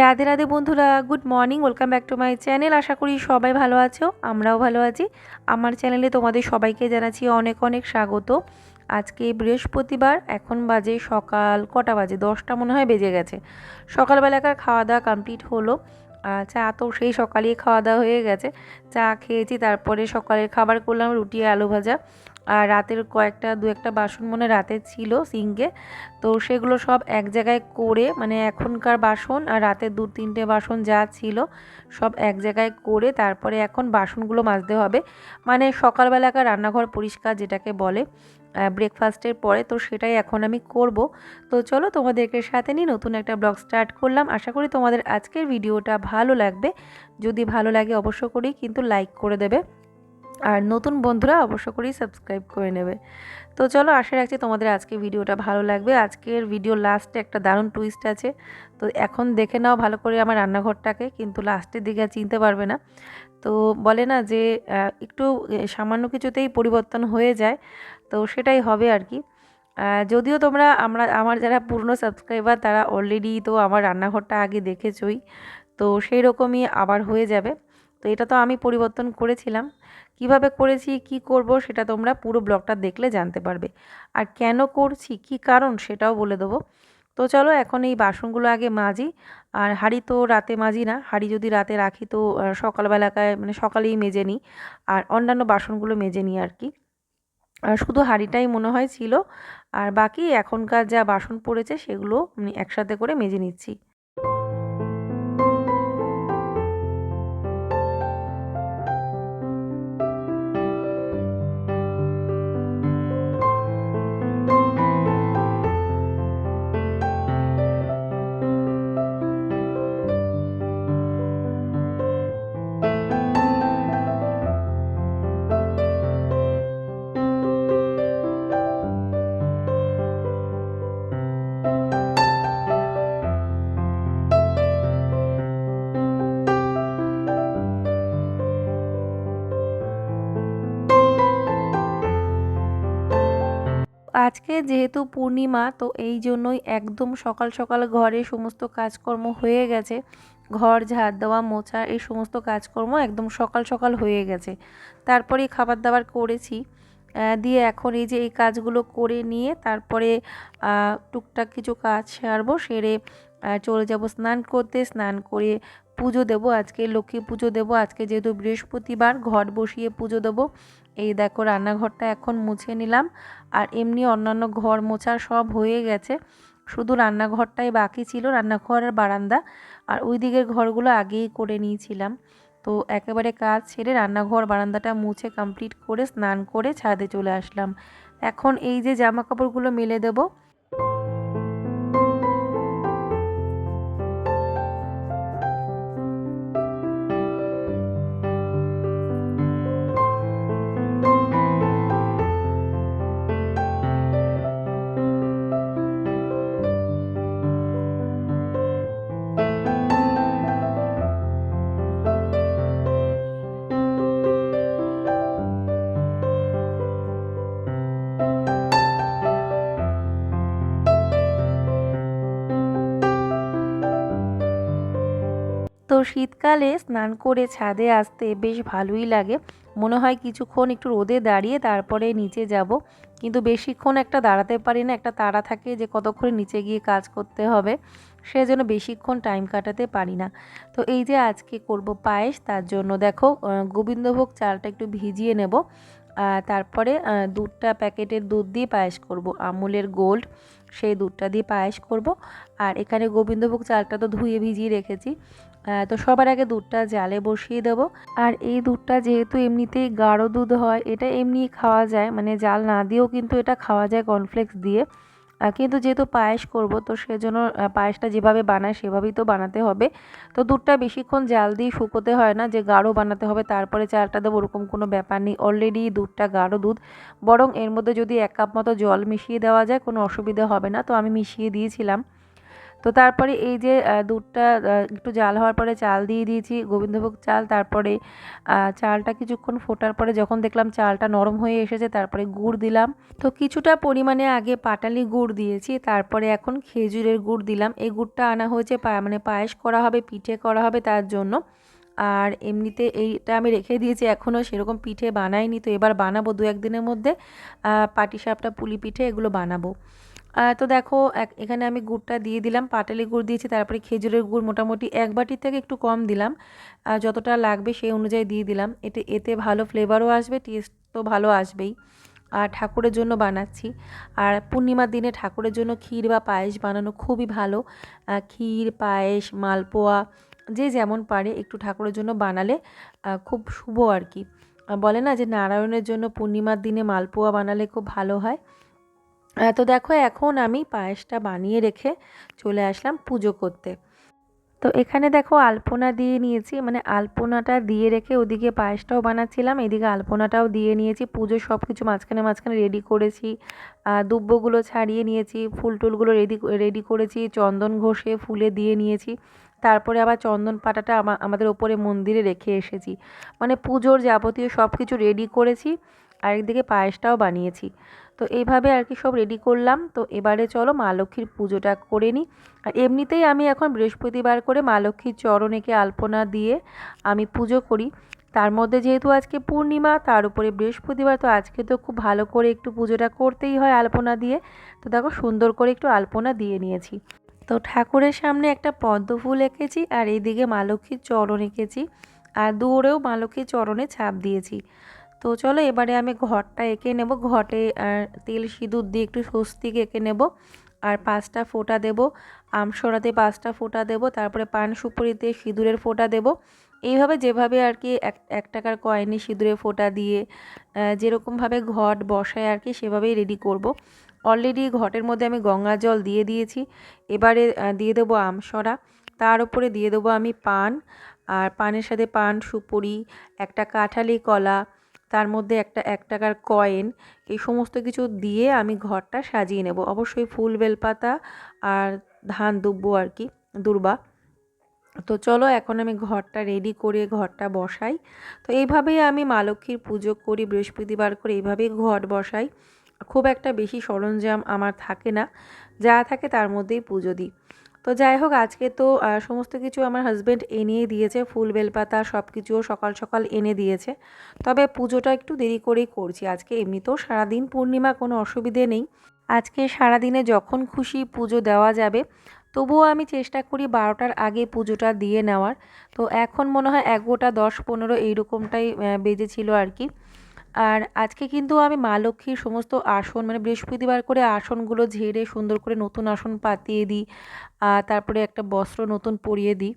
রাধে রাধে বন্ধুরা, good morning, welcome back to my channel. আশা করি সবাই ভালো আছো, আমরাও ভালো আছি। আমার চ্যানেলে তোমাদের সবাইকে জানাচ্ছি অনেক অনেক স্বাগত। আজকে বৃহস্পতিবার, এখন বাজে সকাল কটা বাজে? দশটা মনে হয় বেজে গেছে। সকালবেলাকার খাওয়া দাওয়া কমপ্লিট হলো। চা তো সেই সকালেই খাওয়া দাওয়া হয়ে গেছে। চা খেয়েছি, তারপরে সকালের খাবার করলাম, রুটি, আলু ভাজা। আর রাতের কয়েকটা, দু একটা বাসন মনে রাতে ছিল সিঙ্কে তো সেগুলো সব এক জায়গায় করে মানে এখনকার বাসন আর রাতের দু তিনটে বাসন যা ছিল, সব এক জায়গায় করে তারপরে এখন বাসনগুলো মাজতে হবে। মানে সকালবেলাকার রান্নাঘর পরিষ্কার যেটাকে বলে ব্রেকফাস্টের পরে, তো সেটাই এখন আমি করব। তো চলো তোমাদেরকে সাথে নিয়ে নতুন একটা ব্লগ স্টার্ট করলাম। আশা করি তোমাদের আজকের ভিডিওটা ভালো লাগবে। যদি ভালো লাগে অবশ্য করেই কিন্তু লাইক করে দেবে। আর নতুন বন্ধুরা অবশ্য করেই সাবস্ক্রাইব করে নেবে। তো চলো, আশা রাখছি তোমাদের আজকে ভিডিওটা ভালো লাগবে। আজকের ভিডিও লাস্টে একটা দারুণ টুইস্ট আছে। তো এখন দেখে নাও ভালো করে আমার রান্নাঘরটাকে, কিন্তু লাস্টের দিকে আর চিনতে পারবে না। তো বলে না যে একটু সামান্য কিছুতেই পরিবর্তন হয়ে যায়, তো সেটাই হবে আর কি। যদিও তোমরা, আমরা, আমার যারা পুরনো সাবস্ক্রাইবার তারা অলরেডি তো আমার রান্নাঘরটা আগে দেখেছই। তো সেই রকমই আবার হয়ে যাবে। তো এটা তো আমি পরিবর্তন করেছিলাম। কীভাবে করেছি, কি করব সেটা তোমরা পুরো ব্লগটা দেখলে জানতে পারবে। আর কেন করছি, কি কারণ সেটাও বলে দেবো। তো চলো এখন এই বাসনগুলো আগে মাজি। আর হাঁড়ি তো রাতে মাজি না। হাঁড়ি যদি রাতে রাখি তো সকালবেলাকায় মানে সকালেই মেজে নিই। আর অন্যান্য বাসনগুলো মেজে নিই আর কি। আর শুধু হাঁড়িটাই মনে হয় ছিল। আর বাকি এখনকার যা বাসন পড়েছে সেগুলো একসাথে করে মেজে নিচ্ছি। আজকে যেহেতু পূর্ণিমা, তো এই জন্যই একদম সকাল সকাল ঘরে সমস্ত কাজকর্ম হয়ে গেছে। ঘর, ঝাড় দেওয়া, মোছা, এই সমস্ত কাজকর্ম একদম সকাল সকাল হয়ে গেছে। তারপরে খাবার দাবার করেছি দিয়ে এখন এই যে এই কাজগুলো করে নিয়ে তারপরে টুকটাক কিছু কাজ সারবো, সেরে চলে যাব স্নান করতে। স্নান করে পুজো দেবো, আজকে লক্ষ্মী পুজো দেবো। আজকে যেহেতু বৃহস্পতিবার, ঘর বসিয়ে পুজো দেবো। এই দেখো রান্নাঘরটা এখন মুছে নিলাম আর এমনি অন্যান্য ঘর মোছা সব হয়ে গেছে। শুধু রান্নাঘরটাই বাকি ছিল রান্নাঘরের বারান্দা। আর ওই দিকের ঘরগুলো আগেই করে নিয়েছিলাম। তো একেবারে কাজ ছেড়ে রান্নাঘর বারান্দাটা মুছে কমপ্লিট করে স্নান করে ছাদে চলে আসলাম। এখন এই যে জামা কাপড়গুলো মেলে দেবো শীতকালে স্নান করে ছাদে আসতে বেশ ভালোই লাগে। মনে হয় কিছুক্ষণ একটু রোদে দাঁড়িয়ে তারপরে নিচে যাব। কিন্তু বেশিক্ষণ একটা দাঁড়াতে পারি না, একটা তাড়া থাকে যে কতক্ষণ নিচে গিয়ে কাজ করতে হবে। সেজন্য বেশিক্ষণ টাইম কাটাতে পারি না। তো এই যে আজকে করব পায়েস, তার জন্য দেখো গোবিন্দভোগ চালটা একটু ভিজিয়ে নেব। তারপরে দুধটা প্যাকেটের দুধ দিয়ে পায়েস করব। আমুলের গোল্ড, সেই দুধটা দিয়ে পায়েস করব। আর এখানে গোবিন্দভোগ চালটা তো ধুয়ে ভিজিয়ে রেখেছি। তো সবার আগে দুধটা জালে বসিয়ে দেবো। আর এই দুধটা যেহেতু এমনিতেই গাঢ় দুধ হয়, এটা এমনি খাওয়া যায়। মানে জাল না দিয়েও কিন্তু এটা খাওয়া যায় কর্নফ্লেক্স দিয়ে। কিন্তু যেহেতু পায়েস করব, তো সেজন্য পায়েসটা যেভাবে বানায় সেভাবেই তো বানাতে হবে। তো দুধটা বেশিক্ষণ জাল দিয়ে শুকোতে হয় না, যে গাঢ় বানাতে হবে, তারপরে চালটা দেবো, ওরকম কোনো ব্যাপার নেই। অলরেডি দুধটা গাঢ় দুধ। বরং এর মধ্যে যদি এক কাপ মতো জল মিশিয়ে দেওয়া যায়, কোনো অসুবিধা হবে না। তো আমি মিশিয়ে দিয়েছিলাম। তো তারপরে এই যে দুধটা একটু জাল হওয়ার পরে চাল দিয়ে দিয়েছি, গোবিন্দভোগ চাল, তারপরে চালটা কিছুক্ষণ ফোটার পরে যখন দেখলাম চালটা নরম হয়ে এসেছে, তারপরে গুড় দিলাম। তো কিছুটা পরিমাণে আগে পাটালি গুড় দিয়েছি, তারপরে এখন খেজুরের গুড় দিলাম। এই গুড়টা আনা হয়েছে মানে পায়েস করা হবে, পিঠে করা হবে তার জন্য। আর এমনিতে এইটা আমি রেখে দিয়েছি, এখনও সেরকম পিঠে বানাইনি। তো এবার বানাবো দু একদিনের মধ্যে পাটিসাপটা, পুলি পিঠে এগুলো বানাবো। তো দেখো এখানে আমি গুড়টা দিয়ে দিলাম, পাটালি গুড় দিয়েছি, তারপরে খেজুরের গুড় মোটামুটি এক বাটির থেকে একটু কম দিলাম যতটা লাগবে সেই অনুযায়ী দিয়ে দিলাম। এতে এতে ভালো ফ্লেভারও আসবে টেস্ট তো ভালো আসবেই। আর ঠাকুরের জন্য বানাচ্ছি। আর পূর্ণিমার দিনে ঠাকুরের জন্য ক্ষীর বা পায়েস বানানো খুবই ভালো। ক্ষীর, পায়েস, মালপোয়া, যে যেমন পারে একটু ঠাকুরের জন্য বানালে খুব শুভ আর কি। বলে না যে নারায়ণের জন্য পূর্ণিমার দিনে মালপোয়া বানালে খুব ভালো হয়। তো দেখো এখন আমি পায়েসটা বানিয়ে রেখে চলে আসলাম পুজো করতে। তো এখানে দেখো আলপনা দিয়ে নিয়েছি মানে আলপনাটা দিয়ে রেখে ওদিকে পায়েসটাও বানাচ্ছিলাম, এদিকে আলপনাটাও দিয়ে নিয়েছি পুজোর সব কিছু মাঝখানে মাঝখানে রেডি করেছি দুব্বগুলো ছাড়িয়ে নিয়েছি, ফুল টুলগুলো রেডি রেডি করেছি, চন্দন ঘষে ফুলে দিয়ে নিয়েছি, তারপরে আবার চন্দন আমা- আমাদের ওপরে মন্দিরে রেখে এসেছি। মানে পুজোর যাবতীয় সব কিছু রেডি করেছি আর একদিকে পায়েসটাও বানিয়েছি। তো এইভাবে আর কি সব রেডি করলাম। তো এবারে চলো মা লক্ষ্মীর পুজোটা করে নিই। আর এমনিতেই আমি এখন বৃহস্পতিবার করে মা লক্ষ্মীর চরণেকে আলপনা দিয়ে আমি পুজো করি। তার মধ্যে যেহেতু আজকে পূর্ণিমা, তার উপরে বৃহস্পতিবার, তো আজকে তো খুব ভালো করে একটু পুজোটা করতেই হয় আলপনা দিয়ে। তো দেখো সুন্দর করে একটু আলপনা দিয়ে নিয়েছি। তো ঠাকুরের সামনে একটা পদ্ম ফুল এঁকেছি আর এইদিকে মা লক্ষ্মীর চরণ এঁকেছি। আর দূরেও মা লক্ষ্মীর চরণে ছাপ দিয়েছি। তো চলো এবারে আমি ঘরটা এঁকে নেব। ঘটে তেল সিঁদুর দিয়ে একটু স্বস্তিক এঁকে নেব। আর পাঁচটা ফোঁটা দেব। আমসরাতে পাঁচটা ফোঁটা দেব। তারপরে পান সুপুরিতে সিঁদুরের ফোঁটা দেব। এইভাবে যেভাবে আর কি এক এক টাকার কয়েনে সিঁদুরের ফোঁটা দিয়ে যেরকমভাবে ঘট বসায় আর কি সেভাবেই রেডি করব। অলরেডি ঘটের মধ্যে আমি গঙ্গা জল দিয়ে দিয়েছি। এবারে দিয়ে দেবো আমসরা তার উপরে দিয়ে দেবো আমি পান। আর পানের সাথে পান, সুপুরি, একটা কাঁঠালি কলা তার মধ্যে একটা এক টাকার কয়েন এই সমস্ত কিছু দিয়ে আমি ঘরটা সাজিয়ে নেব। অবশ্যই ফুল বেলপাতা আর ধান দুব্বো আর কি, দুর্বা। তো চলো এখন আমি ঘরটা রেডি করে ঘরটা বসাই। তো এইভাবেই আমি মা লক্ষ্মীর পুজো করি, বৃহস্পতিবার করে এইভাবেই ঘট বসাই। খুব একটা বেশি সরঞ্জাম আমার থাকে না, যা থাকে তার মধ্যেই পুজো দিই। তো যাই হোক, আজকে তো সমস্ত কিছু আমার হাজব্যান্ড এনেই দিয়েছে, ফুল বেলপাতা সব কিছুও সকাল সকাল এনে দিয়েছে। তবে পুজোটা একটু দেরি করেই করছি। আজকে এমনিতেও সারাদিন পূর্ণিমা কোনো অসুবিধে নেই। আজকে সারাদিনে যখন খুশি পুজো দেওয়া যাবে, তবুও আমি চেষ্টা করি বারোটার আগে পুজোটা দিয়ে নেওয়ার। তো এখন মনে হয় এগারোটা দশ পনেরো এইরকমটাই বেজেছিল আর কি। আর আজকে কিন্তু আমি মা লক্ষ্মীর সমস্ত আসন মানে বৃহস্পতিবার করে আসনগুলো ঝেড়ে সুন্দর করে নতুন আসন পাতিয়ে দিই তারপরে একটা বস্ত্র নতুন পরিয়ে দিই।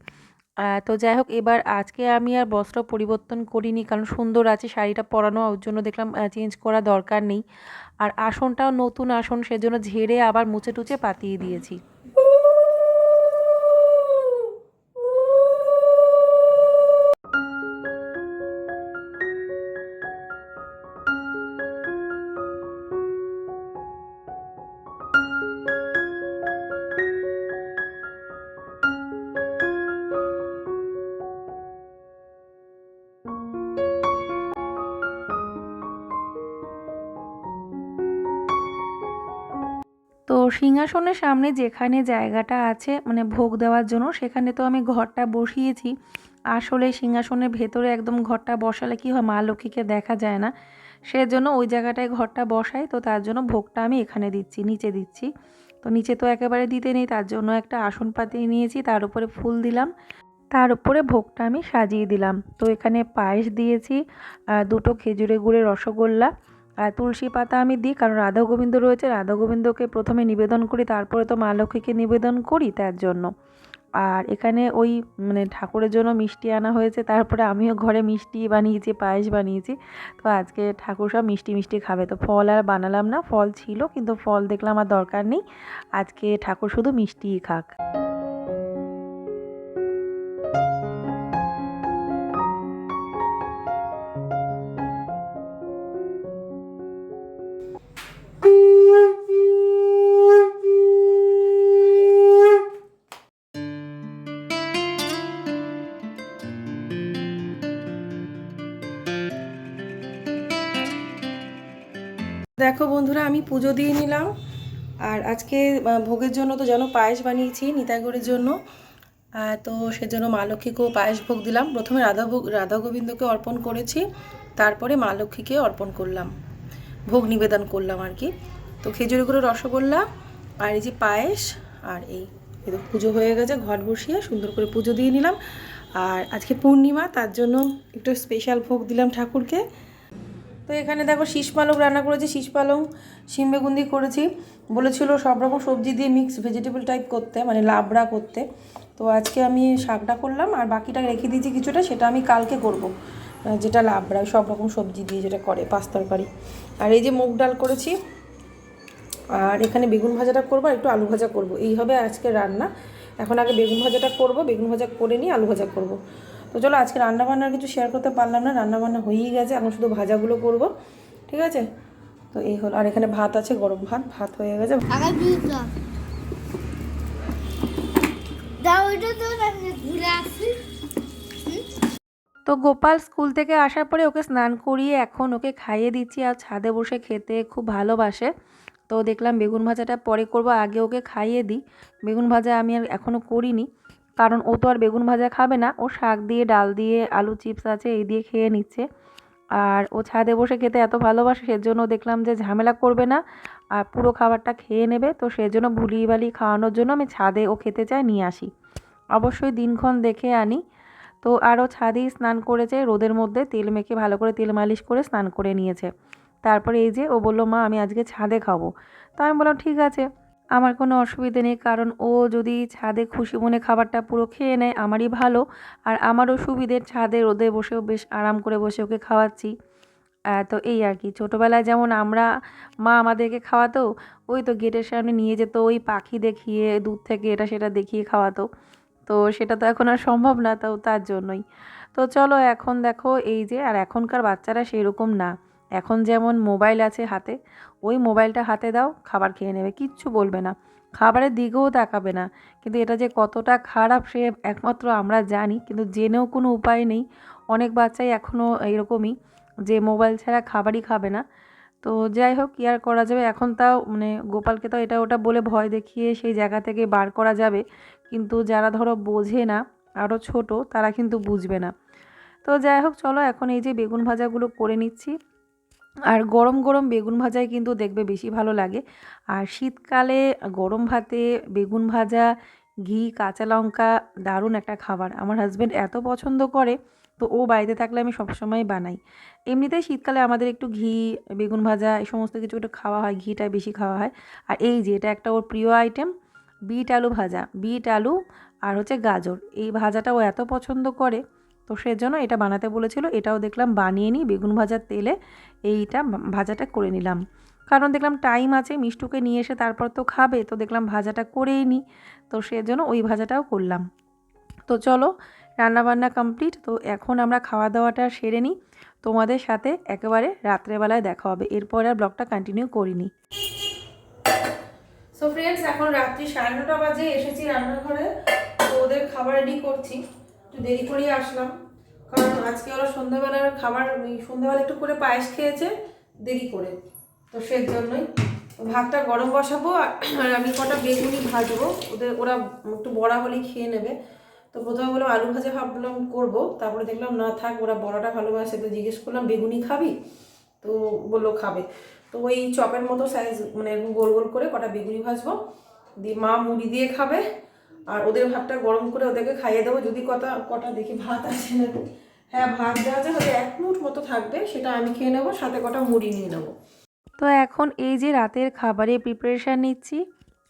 তো যাই হোক, এবার আজকে আমি আর বস্ত্র পরিবর্তন করিনি, কারণ সুন্দর আছে, শাড়িটা পরানো, ওর জন্য দেখলাম চেঞ্জ করা দরকার নেই। আর আসনটাও নতুন আসন, সেজন্য ঝেড়ে আবার মুছে টুচে পাতিয়ে দিয়েছি। সিংহাসনের সামনে যেখানে জায়গাটা আছে মানে ভোগ দেওয়ার জন্য, সেখানে তো আমি ঘরটা বসিয়েছি। আসলে সিংহাসনের ভেতরে একদম ঘরটা বসালে কি হয়, মা লক্ষ্মীকে দেখা যায় না। সেজন্য ওই জায়গাটায় ঘরটা বসাই, তো তার জন্য ভোগটা আমি এখানে দিচ্ছি, নিচে দিচ্ছি। তো নিচে তো একেবারে দিতে নেই, তার জন্য একটা আসন পাতিয়ে নিয়েছি, তার উপরে ফুল দিলাম। তার উপরে ভোগটা আমি সাজিয়ে দিলাম। তো এখানে পায়েস দিয়েছি দুটো খেজুরে গুড়ের রসগোল্লা আর তুলসী পাতা আমি দিই, কারণ রাধা গোবিন্দ রয়েছে। রাধা গোবিন্দকে প্রথমে নিবেদন করি, তারপরে তো মা লক্ষ্মীকে নিবেদন করি তার জন্য। আর এখানে ওই মানে ঠাকুরের জন্য মিষ্টি আনা হয়েছে, তারপরে আমিও ঘরে মিষ্টি বানিয়েছি, পায়েস বানিয়েছি। তো আজকে ঠাকুর সব মিষ্টি মিষ্টি খাবে। তো ফল আর বানালাম না, ফল ছিল, কিন্তু ফল দেখলাম আর দরকার নেই। আজকে ঠাকুর শুধু মিষ্টিই খাক। দেখো বন্ধুরা, আমি পুজো দিয়ে নিলাম। আর আজকে ভোগের জন্য তো যেন পায়েস বানিয়েছি নিতাইগড়ের জন্য। তো সেজন্য মা লক্ষ্মীকেও পায়েস ভোগ দিলাম। প্রথমে রাধা ভোগ, রাধা গোবিন্দকে অর্পণ করেছি, তারপরে মা লক্ষ্মীকে অর্পণ করলাম। ভোগ নিবেদন করলাম আর কি। তো খেজুরি করে রসগোল্লা, আর এই যে পায়েস, আর এই পুজো হয়ে গেছে ঘট বসিয়ে সুন্দর করে পুজো দিয়ে নিলাম। আর আজকে পূর্ণিমা, তার জন্য একটু স্পেশাল ভোগ দিলাম ঠাকুরকে। তো এখানে দেখো শীষ পালং রান্না করেছি শীষ পালং শিম বেগুন দিয়ে করেছি। বলেছিল সব রকম সবজি দিয়ে মিক্স ভেজিটেবল টাইপ করতে মানে লাবড়া করতে। তো আজকে আমি শাকটা করলাম আর বাকিটা রেখে দিয়েছি কিছুটা, সেটা আমি কালকে করব। যেটা লাবড়া, সব রকম সবজি দিয়ে যেটা করে, পাঁচ তরকারি। আর এই যে মুগ ডাল করেছি, আর এখানে বেগুন ভাজাটা করব আর একটু আলু ভাজা করব। এই হবে আজকে রান্না। এখন আগে বেগুন ভাজাটা করব, বেগুন ভাজা করে নিয়ে আলু ভাজা করব। তো চলো আজকে রান্না বান্নার কিছু শেয়ার করতে পারলাম না রান্নাবান্না হয়েই গেছে এখন শুধু ভাজাগুলো করব ঠিক আছে? তো এই হলো আর এখানে ভাত আছে গরম ভাত ভাত হয়ে গেছে। তো। গোপাল স্কুল থেকে আসার পরে ওকে স্নান করিয়ে এখন ওকে খাইয়ে দিচ্ছি আর ছাদে বসে খেতে খুব ভালোবাসে। তো দেখলাম বেগুন ভাজাটা পরে করব আগে ওকে খাইয়ে দিই। বেগুন ভাজা আমি আর এখনও করিনি। কারণ ও তো আর বেগুন ভাজা খাবে না। ও শাক দিয়ে, ডাল দিয়ে, আলু চিপস আছে, এই দিয়ে খেয়ে নিচ্ছে। আর ও ছাদে বসে খেতে এত ভালোবাসে, সেজন্য দেখলাম যে ঝামেলা করবে না। আর পুরো খাবারটা খেয়ে নেবে, তো সেজন্য ভুলিয়ে বালি খাওয়ানোর জন্য আমি ছাদে ও খেতে চাই, নিয়ে আসি। অবশ্যই দিনক্ষণ দেখে আনি। তো আরও ছাদেই স্নান করেছে, রোদের মধ্যে তেল মেখে ভালো করে তেল মালিশ করে স্নান করে নিয়েছে। তারপরে এই যে ও বলল, মা, আমি আজকে ছাদে খাব। তো আমি বললাম, ঠিক আছে। আমার কোনো অসুবিধে নেই, কারণ ও যদি ছাদে খুশি মনে খাবারটা পুরো খেয়ে নেয়, আমারই ভালো। আর আমারও সুবিধের ছাদে রোদে বসেও বেশ আরাম করে বসে ওকে খাওয়াচ্ছি। তো এই আর কি, ছোটোবেলায় যেমন আমরা, মা আমাদেরকে খাওয়াতো, ওই তো গেটের সামনে নিয়ে যেত, ওই পাখি দেখিয়ে, দূর থেকে এটা সেটা দেখিয়ে খাওয়াতো। তো সেটা তো এখন আর সম্ভব না, তো তার জন্যই। তো চলো এখন দেখো, এই যে, আর এখনকার বাচ্চারা সেরকম না। এখন যেমন মোবাইল আছে হাতে ওই মোবাইলটা হাতে দাও, খাবার খেয়ে নেবে, কিচ্ছু বলবে না। খাবারের দিকেও তাকাবে না। কিন্তু এটা যে কতটা খারাপ সে একমাত্র আমরা জানি, কিন্তু জেনেও কোনো উপায় নেই। অনেক বাচ্চাই এখনও এরকমই যে মোবাইল ছাড়া খাবারই খাবে না। তো যাই হোক, কি আর করা যাবে? এখন তাও মানে গোপালকে তো এটা ওটা বলে ভয় দেখিয়ে সেই জায়গা থেকে বার করা যাবে। কিন্তু যারা ধরো বোঝে না আরও ছোট, তারা কিন্তু বুঝবে না। তো যাই হোক, চলো এখন এই যে বেগুন ভাজাগুলো করে নিচ্ছি। আর গরম গরম বেগুন ভাজাই কিন্তু দেখবে বেশি ভালো লাগে। আর শীতকালে গরম ভাতে বেগুন ভাজা, ঘি, কাঁচা লঙ্কা দারুণ একটা খাবার। আমার হাজব্যান্ড এত পছন্দ করে, তো ও বাড়িতে থাকলে আমি সবসময় বানাই। এমনিতেই শীতকালে আমাদের একটু ঘি, বেগুন ভাজা এই সমস্ত কিছু একটু খাওয়া হয় ঘিটা বেশি খাওয়া হয়। আর এই যে এটা একটা ওর প্রিয় আইটেম বিট আলু ভাজা। বিট আলু আর হচ্ছে গাজর। এই ভাজাটা ও এত পছন্দ করে তো সেজন্য এটা বানাতে বলেছিল, এটাও দেখলাম বানিয়ে নিই বেগুন ভাজার তেলে, এইটা ভাজাটা করে নিলাম। কারণ দেখলাম টাইম আছে, মিষ্টুকে নিয়ে এসে তারপর তো খাবে, তো দেখলাম ভাজাটা করেই নিই, তো সেজন্য ওই ভাজাটাও করলাম। তো চলো, রান্নাবান্না কমপ্লিট, তো এখন আমরা খাওয়া দাওয়াটা সেরে নিই, তোমাদের সাথে একেবারে রাত্রেবেলায় দেখা হবে, এরপর আর ব্লগটা কন্টিনিউ করিনি। সো ফ্রেন্ডস এখন রাত্রি সাড়ে নটা বাজে, এসেছি রান্নাঘরে, তো ওদের খাবার রেডি করছি। একটু দেরি করেই আসলাম। কারণ আজকে ওরা সন্ধ্যাবেলার খাবার সন্ধ্যাবেলা একটু করে পায়েস খেয়েছে, দেরি করে। তো সেই জন্যই ভাতটা গরম বসাবো আর আমি কটা বেগুনি ভাজবো। ওদের, ওরা একটু বড়া হলেই খেয়ে নেবে। তো প্রথমে বললাম আলু ভাজা ভাবলাম করব, তারপরে দেখলাম না থাক, ওরা বড়াটা ভালোবাসে, তো জিজ্ঞেস করলাম, বেগুনি খাবি? তো বলল, খাবে। তো ওই চপের মতো সাইজ মানে গোল গোল করে কটা বেগুনি ভাজবো। দিয়ে মা মুড়ি দিয়ে খাবে। আর ওদের ভাতটা গরম করে ওদেরকে খাইয়ে দেবো। যদি কটা কটা দেখি ভাত আছে না। হ্যাঁ ভাত দেওয়া হয়তো এক মুঠ মতো থাকবে, সেটা আমি খেয়ে নেব, সাথে কটা মুড়ি নিয়ে নেব। তো এখন এই যে রাতের খাবারে প্রিপারেশান নিচ্ছি,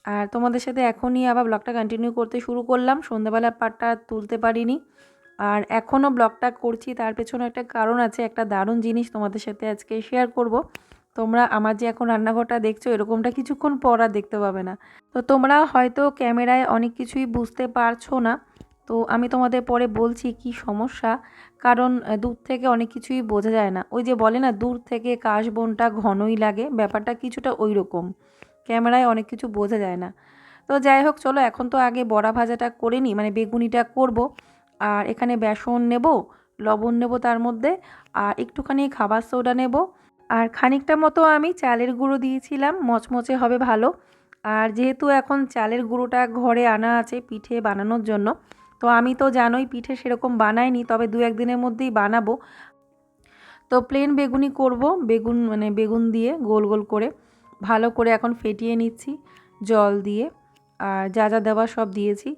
আর তোমাদের সাথে এখনই আবার ব্লগটা কন্টিনিউ করতে শুরু করলাম। সন্ধ্যাবেলা পাটটা তুলতে পারিনি। আর এখনও ব্লগটা করছি, তার পেছনে একটা কারণ আছে, একটা দারুণ জিনিস তোমাদের সাথে আজকে শেয়ার করব। তোমরা আমার যে এখন রান্নাঘরটা দেখছ, এরকমটা কিছুক্ষণ পর আর দেখতে পাবে না। তো তোমরা হয়তো ক্যামেরায় অনেক কিছুই বুঝতে পারছ না। তো আমি তোমাদের পরে বলছি কি সমস্যা, কারণ দূর থেকে অনেক কিছুই বোঝা যায় না। ওই যে বলে না, দূর থেকে কাশবনটা ঘনই লাগে, ব্যাপারটা কিছুটা ওই রকম। ক্যামেরায় অনেক কিছু বোঝা যায় না। তো যাই হোক, চলো এখন তো আগে বড়া ভাজাটা করে নিই মানে বেগুনিটা করব, আর এখানে বেসন নেব, লবণ নেব তার মধ্যে, আর একটুখানি খাবার সোডা নেব। আর খানিকটা মতো আমি চালের গুঁড়ো দিয়েছিলাম, মচমচে হবে ভালো। আর যেহেতু এখন চালের গুঁড়োটা ঘরে আনা আছে পিঠে বানানোর জন্য, তো আমি তো জানোই পিঠে সেরকম বানাইনি, তবে দু একদিনের মধ্যেই বানাবো। তো প্লেন বেগুনি করব, বেগুন মানে বেগুন দিয়ে গোল গোল করে ভালো করে এখন ফেটিয়ে নিচ্ছি জল দিয়ে, আর যা যা দেওয়া সব দিয়েছি।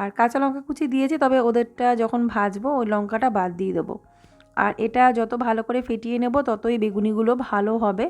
আর কাঁচা লঙ্কা কুচি দিয়েছি, তবে ওদেরটা যখন ভাজবো ওই লঙ্কাটা বাদ দিয়ে দেবো। আর এটা যত ভালো করে ফেটিয়ে নেব, ততই বেগুনিগুলো ভালো হবে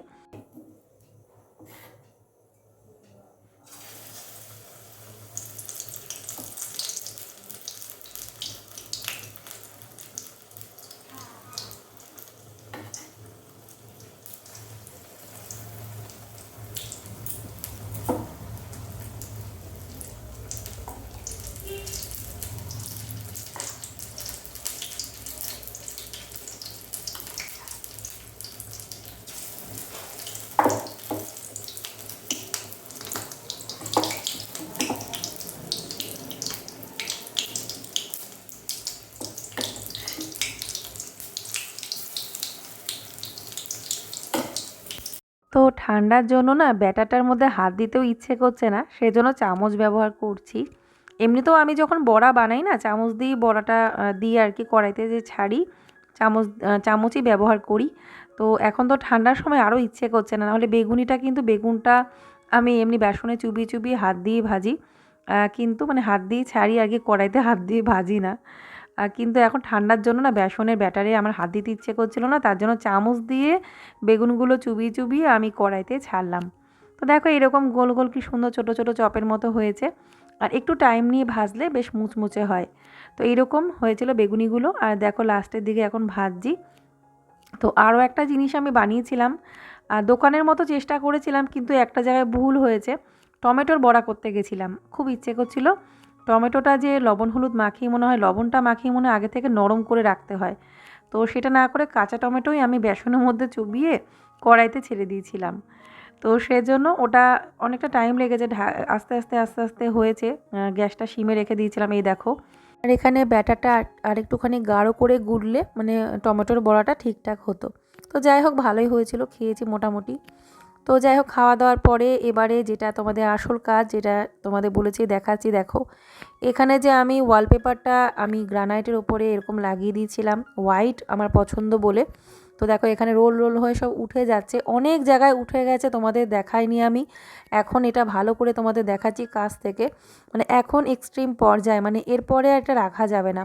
তো ঠান্ডার জন্য না ব্যাটাটার মধ্যে হাত দিতেও ইচ্ছে করছে না, সেজন্য চামচ ব্যবহার করছি। এমনিতেও আমি যখন বড়া বানাই না, চামচ দিয়েই বড়াটা দিয়ে আর কি, কড়াইতে যে ছাড়ি, চামচ চামচই ব্যবহার করি। তো এখন তো ঠান্ডার সময় আরও ইচ্ছে করছে না, নাহলে বেগুনিটা কিন্তু বেগুনটা আমি এমনি বেসনে চুবিয়ে চুবিয়ে হাত দিয়ে ভাজি। কিন্তু মানে হাত দিয়ে ছাড়ি আর কি, কড়াইতে হাত দিয়ে ভাজি না। কিন্তু এখন ঠান্ডার জন্য না বেসনের ব্যাটারে আমার হাত দিতে ইচ্ছে করছিল না, তার জন্য চামচ দিয়ে বেগুনগুলো চুবিয়ে চুবিয়ে আমি কড়াইতে ছাড়লাম। তো দেখো এরকম গোল গোল কি সুন্দর ছোট ছোট চপের মতো হয়েছে। আর একটু টাইম নিয়ে ভাজলে বেশ মুচমুচে হয়। তো এইরকম হয়েছিল বেগুনিগুলো। আর দেখো লাস্টের দিকে এখন ভাজছি। তো আরও একটা জিনিস আমি বানিয়েছিলাম। দোকানের মতো চেষ্টা করেছিলাম, কিন্তু একটা জায়গায় ভুল হয়েছে। টমেটোর বড়া করতে গেছিলাম। খুব ইচ্ছে করছিল। টমেটোটা যে লবণ, হলুদ মাখিয়ে মনে হয়, লবণটা মাখিয়ে মনে হয় আগে থেকে নরম করে রাখতে হয়। তো সেটা না করে কাঁচা টমেটোই আমি বেসনের মধ্যে চুবিয়ে কড়াইতে ছেড়ে দিয়েছিলাম। তো সেজন্য ওটা অনেকটা টাইম লেগেছে আস্তে আস্তে আস্তে আস্তে হয়েছে। গ্যাসটা সিমে রেখে দিয়েছিলাম, এই দেখো। আর এখানে ব্যাটারটা আর একটুখানি গাঢ় করে গুড়লে মানে টমেটোর বড়াটা ঠিকঠাক হতো। তো যাই হোক, ভালোই হয়েছিল, খেয়েছি মোটামুটি। তো যাই হোক খাওয়া দাওয়ার পরে এবারে যেটা তোমাদের আসল কাজ, যেটা তোমাদের বলেছি, দেখাচ্ছি, দেখো। এখানে যে আমি ওয়ালপেপারটা আমি গ্রানাইটের ওপরে এরকম লাগিয়ে দিয়েছিলাম হোয়াইট আমার পছন্দ বলে। তো দেখো, এখানে রোল রোল হয়ে সব উঠে যাচ্ছে। অনেক জায়গায় উঠে গেছে, তোমাদের দেখাইনি আমি। এখন এটা ভালো করে তোমাদের দেখাচ্ছি কাছ থেকে। মানে এখন এক্সট্রিম পর্যায়ে মানে এরপরে এটা রাখা যাবে না।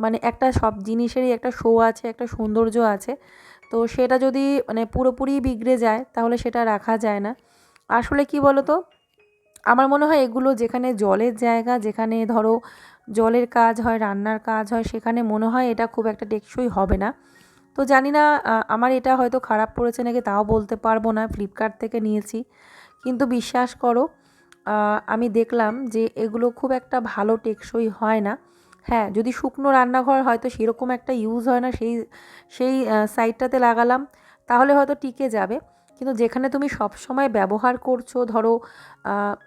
মানে একটা সব জিনিসেরই একটা শো আছে, একটা সৌন্দর্য আছে। তো সেটা যদি মানে পুরোপুরি বিগড়ে যায়, তাহলে সেটা রাখা যায় না। আসলে কি বলো তো আমার মনে হয় এগুলো যেখানে জলের জায়গা, যেখানে ধরো জলের কাজ হয়, রান্নার কাজ হয়, সেখানে মনে হয় এটা খুব একটা টেকসই হবে না। তো জানি না আমার এটা হয়তো খারাপ পড়েছে নাকি তাও বলতে পারব না ফ্লিপকার্ট থেকে নিয়েছি। কিন্তু বিশ্বাস করো আমি দেখলাম যে এগুলো খুব একটা ভালো টেকসই হয় না। হ্যাঁ যদি শুকনো রান্নাঘর হয়তো সেরকম একটা ইউজ হয় না, সেই সেই সাইডটাতে লাগালাম, তাহলে হয়তো টিকে যাবে। কিন্তু যেখানে তুমি সব সময় ব্যবহার করছ, ধরো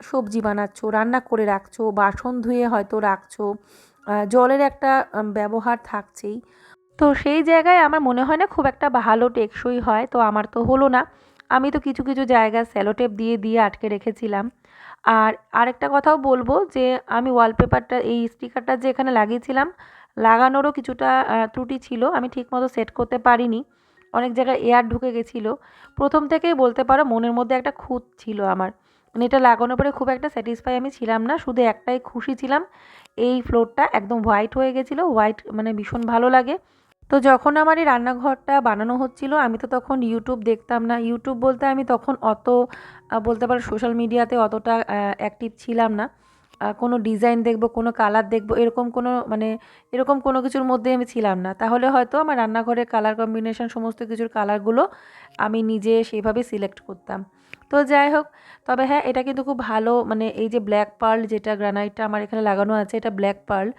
সবজি বানাচ্ছো, রান্না করে রাখছো, বাসন ধুয়ে হয়তো রাখছো জলের একটা ব্যবহার থাকছেই। তো সেই জায়গায় আমার মনে হয় না খুব একটা ভালো টেকসই হয়, তো আমার তো হলো না। আমি তো কিছু কিছু জায়গায় স্যালোটেপ দিয়ে দিয়ে আটকে রেখেছিলাম। আর আরেকটা কথাও বলব যে আমি ওয়ালপেপারটা এই স্টিকারটা যে এখানে লাগিয়েছিলাম, লাগানোরও কিছুটা ত্রুটি ছিল। আমি ঠিকমতো সেট করতে পারিনি। অনেক জায়গায় এয়ার ঢুকে গেছিল। প্রথম থেকেই বলতে পারো মনের মধ্যে একটা খুঁত ছিল আমার। মানে এটা লাগানোর পরে খুব একটা স্যাটিসফাই আমি ছিলাম না। শুধু একটাই খুশি ছিলাম। এই ফ্লোরটা একদম হোয়াইট হয়ে গেছিল। হোয়াইট মানে ভীষণ ভালো লাগে। তো যখন আমার এই রান্নাঘরটা বানানো হচ্ছিল, আমি তো তখন ইউটিউব দেখতাম না। ইউটিউব বলতে আমি তখন অত বলতে পারো সোশ্যাল মিডিয়াতে অতটা অ্যাক্টিভ ছিলাম না। কোনো ডিজাইন দেখব, কোনো কালার দেখব, এরকম কোনো মানে এরকম কোনো কিছুর মধ্যে আমি ছিলাম না। তাহলে হয়তো আমার রান্নাঘরের কালার কম্বিনেশন সমস্ত কিছুর কালারগুলো আমি নিজে সেইভাবে সিলেক্ট করতাম। তো যাই হোক, তবে হ্যাঁ এটা কিন্তু খুব ভালো মানে এই যে ব্ল্যাক পার্ল যেটা গ্রানাইটটা আমার এখানে লাগানো আছে, এটা ব্ল্যাক পার্ল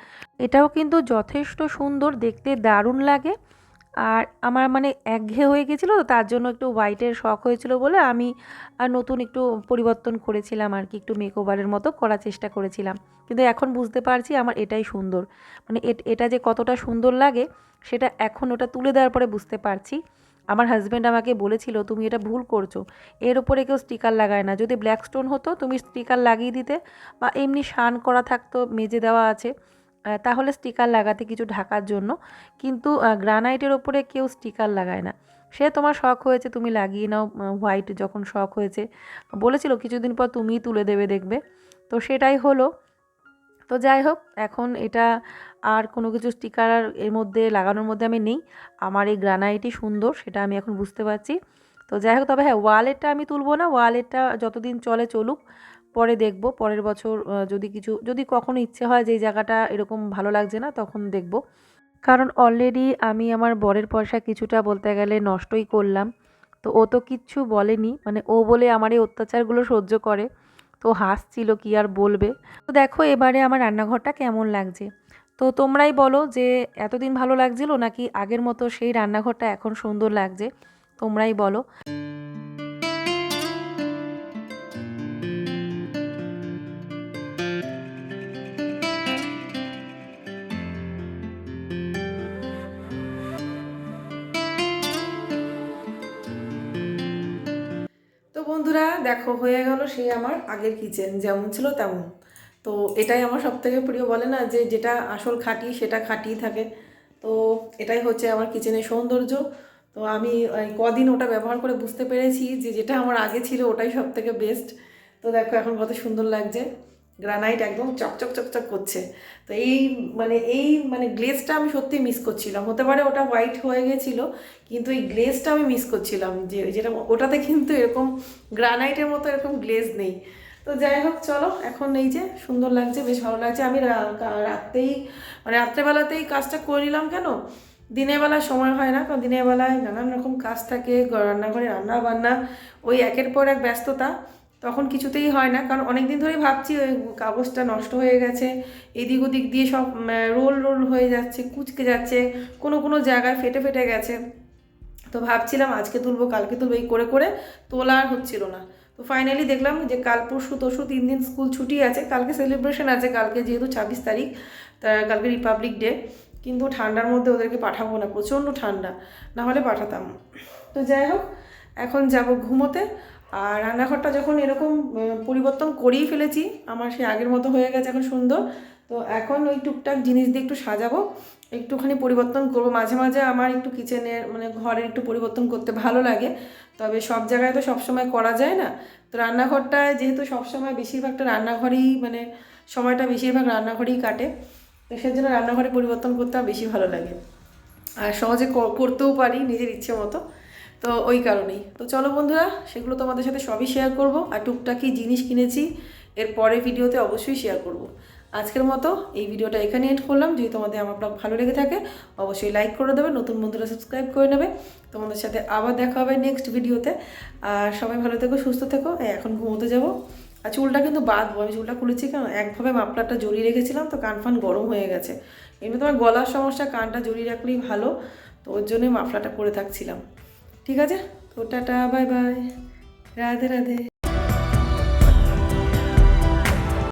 এটাও কিন্তু যথেষ্ট সুন্দর, দেখতে দারুণ লাগে। আর আমার মানে একঘেয়ে হয়ে গেছিল তো তার জন্য একটু হোয়াইটের শখ হয়েছিল বলে আমি আর নতুন একটু পরিবর্তন করেছিলাম আর কি, একটু মেকওভারের মতো করার চেষ্টা করেছিলাম। কিন্তু এখন বুঝতে পারছি আমার এটাই সুন্দর। মানে এট- যে কতটা সুন্দর লাগে, সেটা এখন ওটা তুলে দেওয়ার পরে বুঝতে পারছি। আমার হাজব্যান্ড আমাকে বলেছিল, তুমি এটা ভুল করছ। এর ওপরে কেউ স্টিকার লাগায় না। যদি ব্ল্যাক স্টোন হতো, তুমি স্টিকার লাগিয়ে দিতে বা এমনি শান করা থাকতো, মেজে দেওয়া আছে। তাহলে স্টিকার লাগাতে কিছু ঢাকার জন্য। কিন্তু গ্রানাইটের ওপরে কেউ স্টিকার লাগায় না। সে তোমার শখ হয়েছে, তুমি লাগিয়ে নাও হোয়াইট যখন শখ হয়েছে। বলেছিল, কিছুদিন পর তুমিই তুলে দেবে দেখবে। তো সেটাই হলো। তো যাই হোক, এখন এটা আর কোনো কিছু স্টিকার এর মধ্যে লাগানোর মধ্যে আমি নেই। আমার এই গ্রানাইটই সুন্দর, সেটা আমি এখন বুঝতে পারছি। তো যাই হোক, তবে হ্যাঁ ওয়ালেটটা আমি তুলবো না। ওয়ালেটটা যতদিন চলে চলুক পরে দেখব, পরের বছর যদি কিছু, যদি কখনো ইচ্ছে হয় যে এই জায়গাটা এরকম ভালো লাগছে না, তখন দেখব। কারণ অলরেডি আমি আমার বরের পয়সা কিছুটা বলতে গেলে নষ্টই করলাম। তো ও তো কিচ্ছু বলেনি মানে ও বলে আমার এই অত্যাচারগুলো সহ্য করে। তো হাসছিল, কি আর বলবে? তো দেখো এবারে আমার রান্নাঘরটা কেমন লাগছে? তো তোমরাই বলো যে এতদিন ভালো লাগছিল নাকি আগের মতো সেই রান্নাঘরটা এখন সুন্দর লাগছে? তোমরাই বলো। দেখো, হয়ে গেল সেই আমার আগের কিচেন যেমন ছিল তেমন। তো এটাই আমার সব থেকে প্রিয়, বলে না যে যেটা আসল খাঁটি সেটা খাঁটিই থাকে। তো এটাই হচ্ছে আমার কিচেনের সৌন্দর্য। তো আমি কদিন ওটা ব্যবহার করে বুঝতে পেরেছি যে যেটা আমার আগে ছিল ওটাই সব থেকে বেস্ট তো দেখো এখন কত সুন্দর লাগছে। গ্রানাইট একদম চকচক চকচক করছে। তো এই মানে এই মানে গ্লেজটা আমি সত্যি মিস করছিলাম। হতে পারে ওটা হোয়াইট হয়ে গেছিল, কিন্তু এই গ্লেজটা আমি মিস করছিলাম যে, যেটা ওটাতে কিন্তু এরকম গ্রানাইটের মতো এরকম গ্লেজ নেই। তো যাই হোক, চলো, এখন এই যে সুন্দর লাগছে, বেশ ভালো লাগছে। আমি রাত্রেই মানে রাত্রেবেলাতেই কাজটা করে নিলাম কেন? দিনের বেলায় সময় হয় না, কারণ দিনের বেলায় নানান রকম কাজ থাকে রান্নাঘরে রান্না বান্না ওই একের পর এক ব্যস্ততা। তখন কিছুতেই হয় না, কারণ অনেক দিন ধরেই ভাবছি, ওই কাগজটা নষ্ট হয়ে গেছে, এদিক ওদিক দিয়ে সব রোল রোল হয়ে যাচ্ছে, কুচকে যাচ্ছে, কোনো কোনো জায়গায় ফেটে ফেটে গেছে। তো ভাবছিলাম আজকে তুলবো, কালকে তুলবো, এই করে করে তোলা আর হচ্ছিল না। তো ফাইনালি দেখলাম যে কাল পরশু তরশু তিন দিন স্কুল ছুটি আছে, কালকে সেলিব্রেশন আছে, কালকে যেহেতু ছাব্বিশ তারিখ কালকে রিপাবলিক ডে কিন্তু ঠান্ডার মধ্যে ওদেরকে পাঠাবো না, প্রচণ্ড ঠান্ডা, না হলে পাঠাতাম। তো যাই হোক, এখন যাব ঘুমোতে আর রান্নাঘরটা যখন এরকম পরিবর্তন করেই ফেলেছি, আমার সে আগের মতো হয়ে গেছে এখন সুন্দর। তো এখন ওই টুকটাক জিনিস দিয়ে একটু সাজাবো, একটুখানি পরিবর্তন করব। মাঝে মাঝে আমার একটু কিচেনের মানে ঘরের একটু পরিবর্তন করতে ভালো লাগে, তবে সব জায়গায় তো সবসময় করা যায় না। তো রান্নাঘরটায় যেহেতু সবসময় বেশিরভাগটা রান্নাঘরেই মানে সময়টা বেশিরভাগ রান্নাঘরেই কাটে, তো সেজন্য রান্নাঘরে পরিবর্তন করতে বেশি ভালো লাগে। আর সহজে করতেও পারি নিজের ইচ্ছে মতো। তো ওই কারণেই। তো চলো বন্ধুরা, সেগুলো তোমাদের সাথে সবই শেয়ার করব। আর টুকটাকি জিনিস কিনেছি, এর পরের ভিডিওতে অবশ্যই শেয়ার করব। আজকের মতো এই ভিডিওটা এখানে এড করলাম। যদি তোমাদের আমার ব্লগ ভালো লেগে থাকে, অবশ্যই লাইক করে দেবে। নতুন বন্ধুরা সাবস্ক্রাইব করে নেবে। তোমাদের সাথে আবার দেখা হবে নেক্সট ভিডিওতে। আর সবাই ভালো থেকো, সুস্থ থেকো। এখন ঘুমোতে যাব। আর চুলটা কিন্তু বাঁধবো। আমি চুলটা খুলেছি কেন? একভাবে মাপলারটা জড়িয়ে রেখেছিলাম, তো কান ফান গরম হয়ে গেছে। এমনি তোমার গলার সমস্যা, কানটা জড়িয়ে রাখলেই ভালো। তো ওর জন্যই মাফলাটা পরে থাকছিলাম। ঠিক আছে? তো tata bye bye Radhe Radhe.